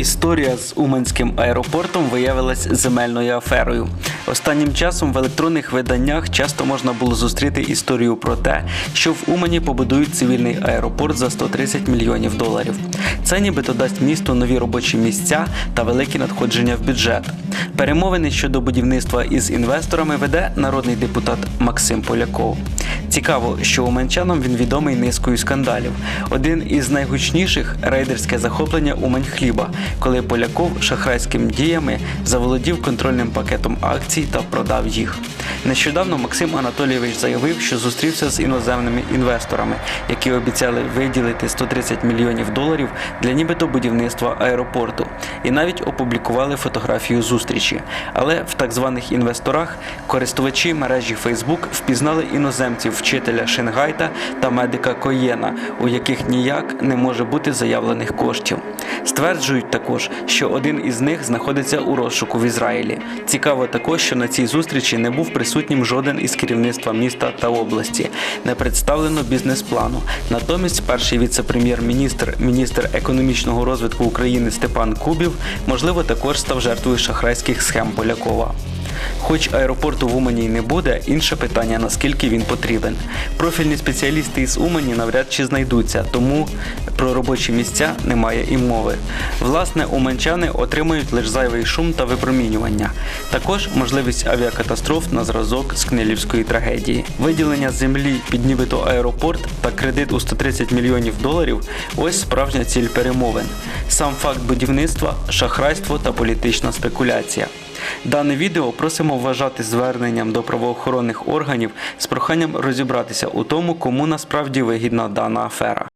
історія з Уманським аеропортом виявилась земельною аферою. Останнім часом в електронних виданнях часто можна було зустріти історію про те, що в Умані побудують цивільний аеропорт за 130 мільйонів доларів. Це нібито дасть місту нові робочі місця та великі надходження в бюджет. Перемовини щодо будівництва із інвесторами веде народний депутат Максим Поляков. Цікаво, що уманчанам він відомий низкою скандалів. Один із найгучніших рейдерське захоплення Умань хліба, коли Поляков шахрайськими діями заволодів контрольним пакетом акцій та продав їх. Нещодавно Максим Анатолійович заявив, що зустрівся з іноземними інвесторами, які обіцяли виділити 130 мільйонів доларів для нібито будівництва аеропорту, і навіть опублікували фотографію зустрічі. Але в так званих інвесторах користувачі мережі Facebook впізнали іноземців вчителя Шенгайта та медика Коєна, у яких ніяк не може бути заявлених коштів. Стверджують також, що один із них знаходиться у розшуку в Ізраїлі. Цікаво також, що на цій зустрічі не був присутнім жоден із керівництва міста та області. Не представлено бізнес-плану. Натомість, перший віце-прем'єр-міністр, міністр економічного розвитку України Степан Кубів, можливо, також став жертвою шахрайських схем Полякова. Хоч аеропорту в Умані не буде, інше питання наскільки він потрібен. Профільні спеціалісти із Умані навряд чи знайдуться, тому про робочі місця немає і мови. Власне, уманчани отримують лише зайвий шум та випромінювання. Також можливість авіакатастроф на зразок з Книлівської трагедії. Виділення землі під нібито аеропорт та кредит у 130 мільйонів доларів ось справжня ціль перемовин. Сам факт будівництва, шахрайство та політична спекуляція. Дане відео просимо вважати зверненням до правоохоронних органів з проханням розібратися у тому, кому насправді вигідна дана афера.